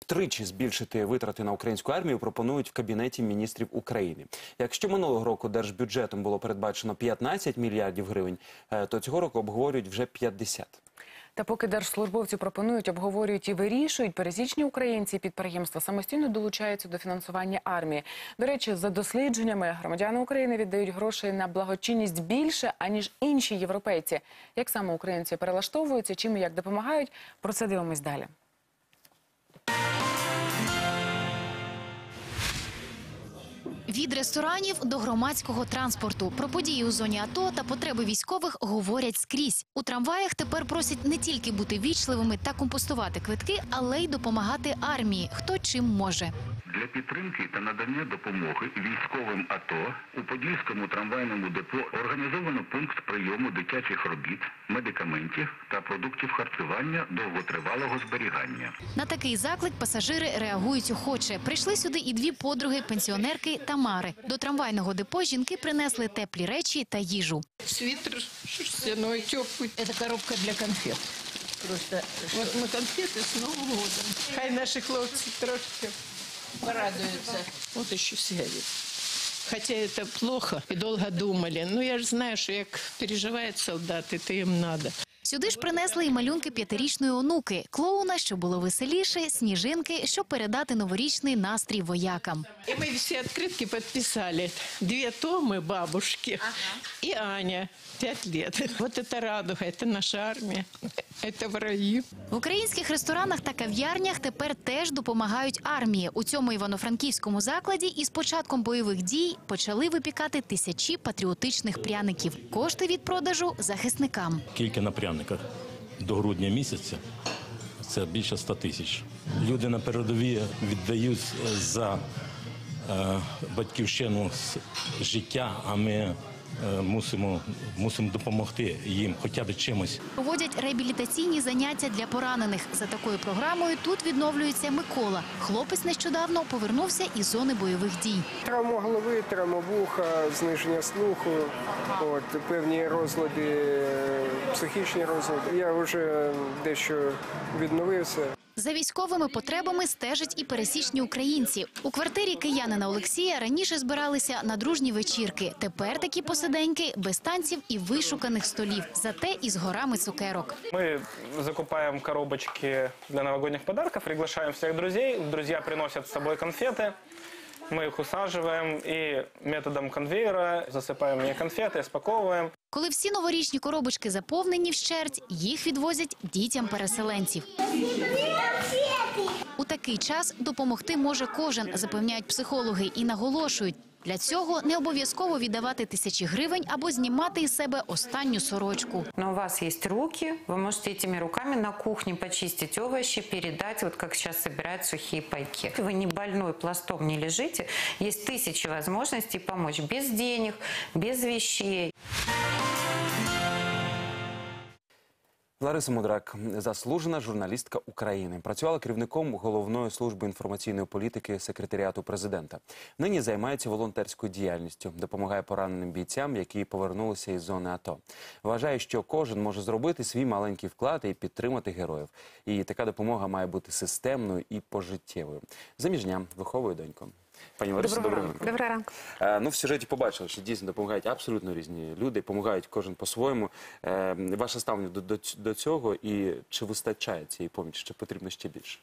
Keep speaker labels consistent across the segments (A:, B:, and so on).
A: Втричі збільшити витрати на українську армію пропонують в кабінеті міністрів України. Якщо минулого року держбюджетом було передбачено 15 мільярдів гривень, е, то цього року обговорюють вже 50.
B: Та поки держслужбовці пропонують, обговорюють і вирішують, пересічні українці і підприємства самостійно долучаються до фінансування армії. До речі, за дослідженнями громадяни України віддають грошей на благочинність більше аніж інші європейці. Як саме українці перелаштовуються, чим і як допомагають, про це дивимось далі.
C: Від ресторанів до громадського транспорту про події у зоні АТО та потреби військових говорять скрізь. У трамваях тепер просять не тільки бути вічливими та компостувати квитки, але й допомагати армії, хто чим може
D: Для підтримки та надання допомоги військовим АТО у Подільському трамвайному депо організовано пункт прийому дитячих робіт, медикаментів та продуктів харчування довготривалого зберігання.
C: На такий заклик пасажири реагують охоче. Прийшли сюди і дві подруги, пенсіонерки Тамари. До трамвайного депо жінки принесли теплі речі та їжу.
E: Свитер шерстяной, теплый.
F: Это коробка для конфет. Просто
E: Вот мы конфеты с Новым годом. Хай наши хлопцы трошки.
F: порадуются.
E: Вот еще сигарет. Хотя это плохо и долго думали. Но я же знаю, что як переживают солдаты, то им надо.
C: Сюди ж принесли і малюнки п'ятирічної онуки, клоуна, що було веселіше, сніжинки, щоб передати новорічний настрій воякам.
E: И мы все открытки подписали. Две Томы бабушки и Аня. Пять лет. Вот это радуга, это наша армия, это враги.
C: В українських ресторанах та кав'ярнях тепер теж допомагають армії. У цьому івано-франківському закладі із початком бойових дій почали випікати тисячі патріотичних пряників. Кошти від продажу захисникам.
G: Тільки на пряниках до грудня місяця це більше 100 тисяч. Люди на передовій віддають за е, батьківщину життя, а ми е, мусимо, мусимо допомогти їм хоча б чимось.
C: Проводять реабілітаційні заняття для поранених. За такою програмою тут відновлюється Микола. Хлопець нещодавно повернувся із зони бойових дій.
H: Травма голови, травма вуха, зниження слуху, от, певні розлади, е, психічні розлади. Я вже дещо відновився.
C: За військовими потребами стежать і пересічні українці. У квартирі киянина Олексія раніше збиралися на дружні вечірки. Тепер такі посиденьки без танців і вишуканих столів, зате із горами цукерок.
I: Ми закупаємо коробочки для новогодніх подарків, приглашаємо всіх друзів. Друзі приносять з собою конфеты. Мы их усаживаем и методом конвейера засыпаем в ней конфеты, спаковываем.
C: Коли всі новорічні коробочки заповнені вщерть, їх відвозять дітям переселенців. У такий час допомогти може кожен, запевняють психологи і наголошують. Для цього не обов'язково віддавати тисячі гривень або знімати із себе останню сорочку.
J: Но у вас есть руки, вы можете этими руками на кухне почистить овощи, передать, вот как сейчас собирают сухие пайки. Вы не больной пластом не лежите, есть тысячи возможностей помочь без денег, без вещей.
A: Лариса Мудрак, заслужена журналістка України, працювала керівником головної служби інформаційної політики секретаріату президента. Нині займається волонтерською діяльністю, допомагає пораненим бійцям, які повернулися із зони АТО. Вважає, що кожен може зробити свій маленький вклад і підтримати героїв. І така допомога має бути системною і пожиттєвою. Заміжня виховує доньку. Пані Ларисо, доброго ранку.
J: Доброго ранку.
A: Е, Ну, в сюжеті побачили, що дійсно допомагають абсолютно різні люди, допомагають кожен по-своєму. Е, Ваше ставлення до, до, до цього і чи вистачає цієї помічі, чи потрібно ще більше?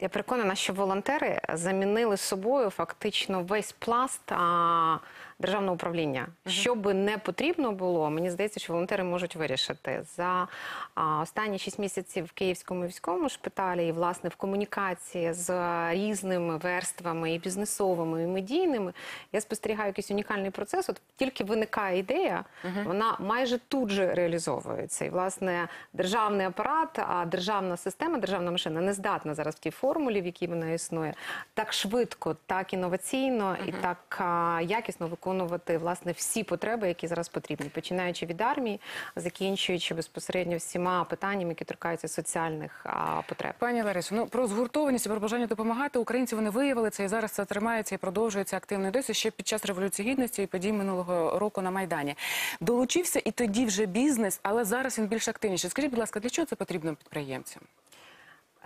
K: Я переконана, що волонтери замінили собою фактично весь пласт а, державного управління. Що би не потрібно було, мені здається, що волонтери можуть вирішити за а, останні шість місяців в Київському військовому шпиталі і власне в комунікації з різними верствами і бізнесовими, і медійними. Я спостерігаю якийсь унікальний процес. От тільки виникає ідея, вона майже тут же реалізовується. І власне державний апарат, а державна система, державна машина не здатна зараз в тій формулі, в якій вона існує, так швидко, так інноваційно і так а, якісно виконувати власне всі потреби, які зараз потрібні, починаючи від армії, закінчуючи безпосередньо всіма питаннями, які торкаються соціальних а, потреб.
B: Пані Ларисо, ну про згуртованість і про бажання допомагати українці вони виявили це і зараз це тримається і продовжується активно. І Досі ще під час революції гідності і подій минулого року на майдані долучився і тоді вже бізнес, але зараз він більш активніший. Скажіть, будь ласка, для чого це потрібно підприємцям?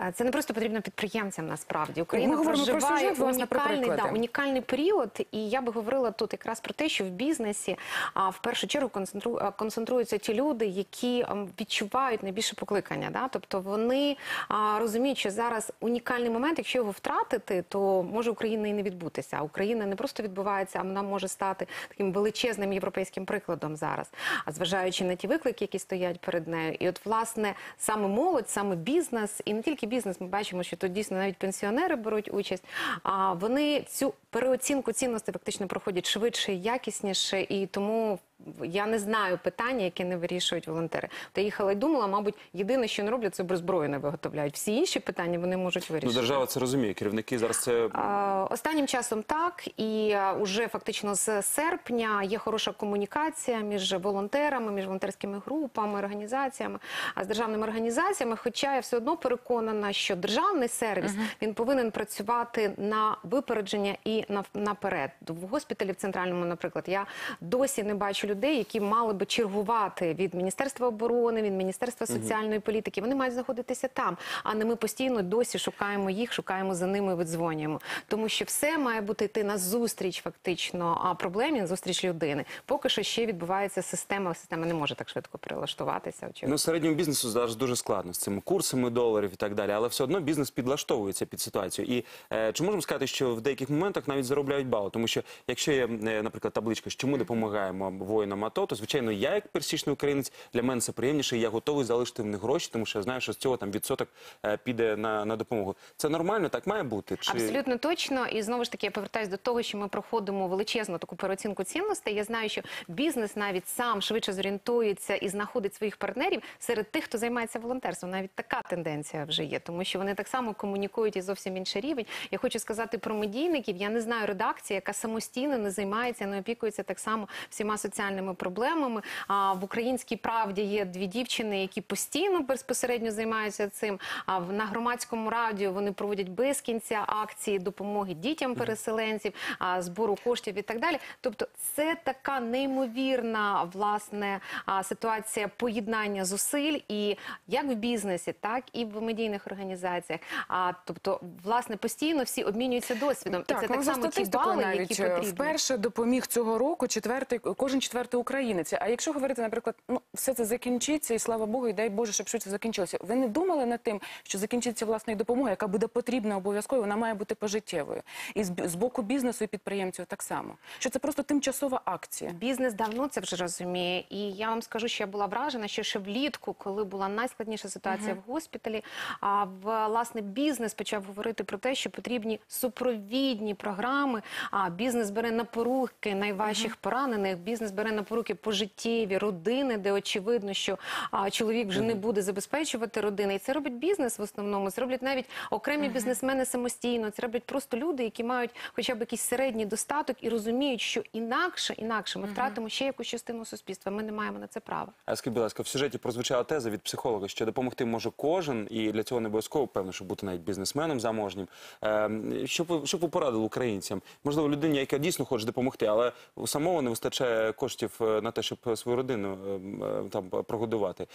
K: Е, Це не просто потрібно підприємцям насправді. Україна
B: Ми говоримо про
K: проживає
B: про
K: унікальний, да, унікальний період, і я би говорила тут якраз про те, що в бізнесі а, в першу чергу концентру, а, концентруються ті люди, які ам, відчувають найбільше покликання. Да? Тобто вони а, розуміють, що зараз унікальний момент, якщо його втратити, то може Україна і не відбутися. А Україна не просто відбувається, а вона може стати таким величезним європейським прикладом зараз. А зважаючи на ті виклики, які стоять перед нею, і от власне саме молодь, саме бізнес, і не тільки бізнес, ми бачимо, що тут дійсно навіть пенсіонери беруть участь. А вони цю переоцінку цінностей фактично проходять швидше, якісніше, і тому я не знаю питання, які не вирішують волонтери. Я їхала і думала, мабуть, єдине, що не роблять, це зброю не виготовляють. Всі інші питання вони можуть
A: Ну,
K: вирішити.
A: держава це розуміє. Керівники зараз це
K: А, Останнім часом так, і а, уже фактично з серпня є хороша комунікація між волонтерами, між волонтерськими групами, організаціями, а з державними організаціями. Хоча я все одно переконана, що державний сервіс він повинен працювати на випередження і на наперед. В госпіталі в центральному, наприклад, я досі не бачу людей, які мали би чергувати від міністерства оборони, від міністерства соціальної політики. Вони мають знаходитися там, а не ми постійно досі шукаємо їх, шукаємо за ними, видзвонюємо. Тому що все має бути йти на зустріч, фактично, а проблемі на зустріч людини. Поки що ще відбувається система. Система не може так швидко перелаштуватися. Очевидно.
A: Ну, середньому бізнесу зараз дуже складно з цими курсами доларів і так далі, але все одно бізнес підлаштовується під ситуацію. І е, чи можемо сказати, що в деяких моментах навіть заробляють бали? Тому що якщо є, е, наприклад, табличка, що чому допомагаємо воїнам АТО, то звичайно я, як пересічний українець, для мене це приємніше. і Я готовий залишити в них гроші, тому що я знаю, що з цього там відсоток е, піде на, на допомогу. Це нормально, так має бути? Чи
K: Абсолютно точно. І знову ж таки я повертаюсь до того, що ми проходимо величезну таку переоцінку цінностей. Я знаю, що бізнес навіть сам швидше зорієнтується і знаходить своїх партнерів серед тих, хто займається волонтерством. Навіть така тенденція вже є, тому що вони так само комунікують і зовсім інший рівень. Я хочу сказати про медійників. Я не знаю редакції, яка самостійно не займається, не опікується так само всіма соціальними проблемами. А в українській правді є дві дівчини, які постійно безпосередньо займаються цим. А в на громадському радіо вони проводять без кінця акції допомоги дітям переселенців, а, збору коштів і так далі. Тобто, це така неймовірна власне ситуація поєднання зусиль і як в бізнесі, так і в медійних організаціях. А тобто, власне, постійно всі обмінюються досвідом, і це так само ті бали,
B: навіть
K: які
B: е,
K: потрібні.
B: вперше допоміг цього року четвертий, кожен четвертий українець. А якщо говорити, наприклад, ну все це закінчиться, і слава Богу, і дай Боже, щоб швидше закінчилося. Ви не думали над тим, що закінчиться власне і допомога, яка буде потрібна обов'язково, вона має бути пожиттєвою. І з, з боку бізнесу і підприємців так само. Що це просто тимчасова акція.
K: Бізнес давно це вже розуміє, і я вам скажу, що я була вражена, що ще влітку, коли була найскладніша ситуація в госпіталі, а в власне бізнес почав говорити про те, що потрібні супровідні програми. А бізнес бере на поруки найважчих поранених. Бізнес бере на поруки пожиттєві родини, де очевидно, що а, чоловік вже не буде забезпечувати родини. І це робить бізнес в основному. Це роблять навіть окремі бізнесмени самостійно. Це роблять просто люди, які мають хоча б якийсь середній достаток і розуміють, що інакше, інакше ми втратимо ще якусь частину суспільства. Ми не маємо на це права.
A: А скажіть, будь ласка, в сюжеті прозвучала теза від психолога, що допомогти може кожен, і для цього не обов'язково певно, щоб бути навіть бізнесменом заможнім. Ем, Що ви що ви порадили українцям? Можливо, людині, яка дійсно хоче допомогти, але у самого не вистачає коштів е, на те, щоб свою родину ем, е, там прогодувати.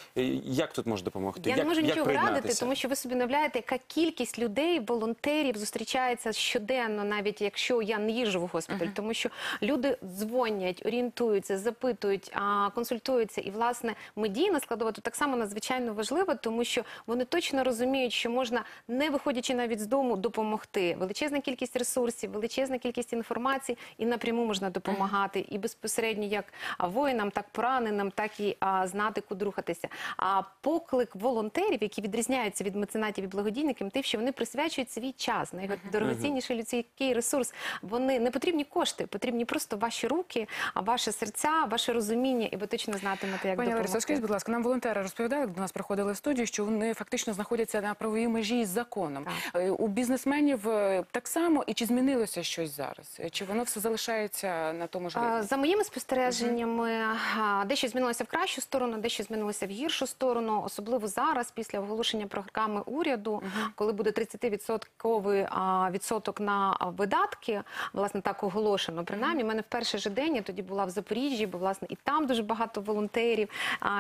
A: Як тут може допомогти?
K: Я
A: як,
K: не можу
A: як
K: нічого радити, тому що ви собі уявляєте, яка кількість людей, волонтерів зустрічається щоденно, навіть якщо я не їжджу в госпіталь, тому що люди дзвонять, орієнтуються, запитують, а, консультуються. І власне медійна складова тут так само надзвичайно важлива, тому що вони точно розуміють, що можна, не виходячи навіть з дому, допомогти. Величезна кількість ресурсів, величезна кількість інформації, і напряму можна допомагати і безпосередньо як воїнам, так пораненим, так і а, знати, куди рухатися. А поклик волонтерів, які відрізняються від меценатів і благодійників, тим, що вони присвячують свій час, найдорогоцінніший людський ресурс. Вони не потрібні кошти, потрібні просто ваші руки, ваше серця, ваше розуміння, і ви точно знатимете, як
B: Пані
K: допомогти.
B: скажіть, будь ласка, нам волонтери розповідали, як до нас приходили в студію, що вони фактично знаходяться на правовій межі з законом. Е, У бізнесменів е, так само, і чи змінилося щось зараз? Е, Чи воно все залишається на тому ж рівні?
K: За моїми спостереженнями, зауваженнями. Дещо змінилося в кращу сторону, дещо змінилося в гіршу сторону, особливо зараз, після оголошення програми уряду, коли буде 30% відсоток на видатки, власне, так оголошено. Принаймні, в мене в перший же день я тоді була в Запоріжжі, бо власне і там дуже багато волонтерів,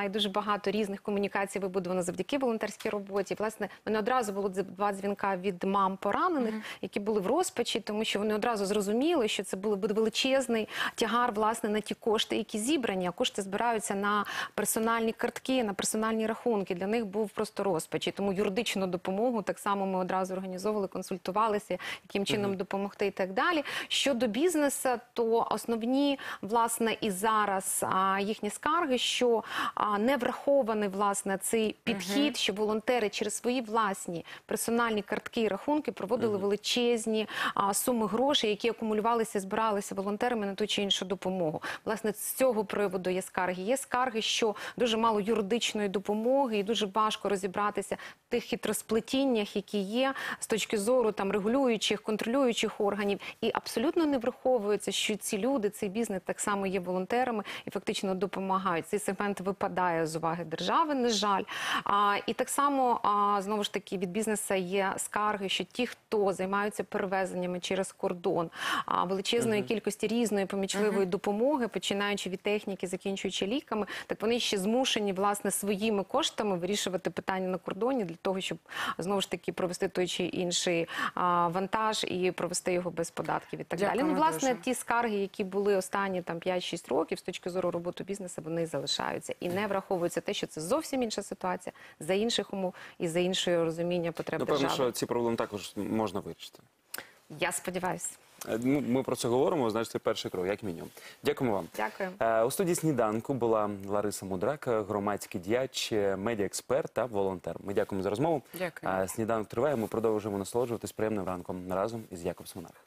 K: і дуже багато різних комунікацій вибудовано завдяки волонтерській роботі. Власне, в мене одразу було два дзвінка від мам поранених, які були в розпачі, тому що вони одразу зрозуміли, що це буде величезний тягар власне на ті кошти, які зібрані. А кошти збираються на персональні картки, на персональні рахунки. Для них був просто розпач. І тому юридичну допомогу так само ми одразу організовували, консультувалися, яким чином допомогти і так далі. Щодо бізнесу, то основні власне і зараз а, їхні скарги, що а, не врахований власне цей підхід, що волонтери через свої власні персональні картки і рахунки проводили величезні а, суми грошей, які акумулювалися, збиралися волонтерами на ту чи іншу допомогу. Власне, з цього приводу є скарги. Є скарги, що дуже мало юридичної допомоги, і дуже важко розібратися в тих хитросплетіннях, які є з точки зору там регулюючих, контролюючих органів, і абсолютно не враховується, що ці люди, цей бізнес так само є волонтерами і фактично допомагають. Цей сегмент випадає з уваги держави, на жаль. А, і так само а, знову ж таки від бізнесу є скарги, що ті, хто займаються перевезеннями через кордон, а, величезної кількості різної помічливої допомоги, починаючи від техніки, закінчуючи ліками, так вони ще змушені власне своїми коштами вирішувати питання на кордоні для того, щоб знову ж таки провести той чи інший а, вантаж і провести його без податків і так далі. Ну, власне,
B: дуже.
K: ті скарги, які були останні там 5-6 років з точки зору роботи бізнесу, вони залишаються і не враховується те, що це зовсім інша ситуація за інших умов і за іншого розуміння потреб
A: Напевно,
K: держави.
A: що ці проблеми також можна вирішити.
K: Я сподіваюся.
A: Е, ну, Ми про це говоримо, значить, це перший крок, як мінімум. Дякуємо вам.
K: Дякую.
A: Е, У студії сніданку була Лариса Мудрак, громадський діяч, медіаексперт та волонтер. Ми дякуємо за розмову.
B: Дякую.
A: Е, Сніданок триває. Ми продовжуємо насолоджуватись приємним ранком разом із Якоб Монарх.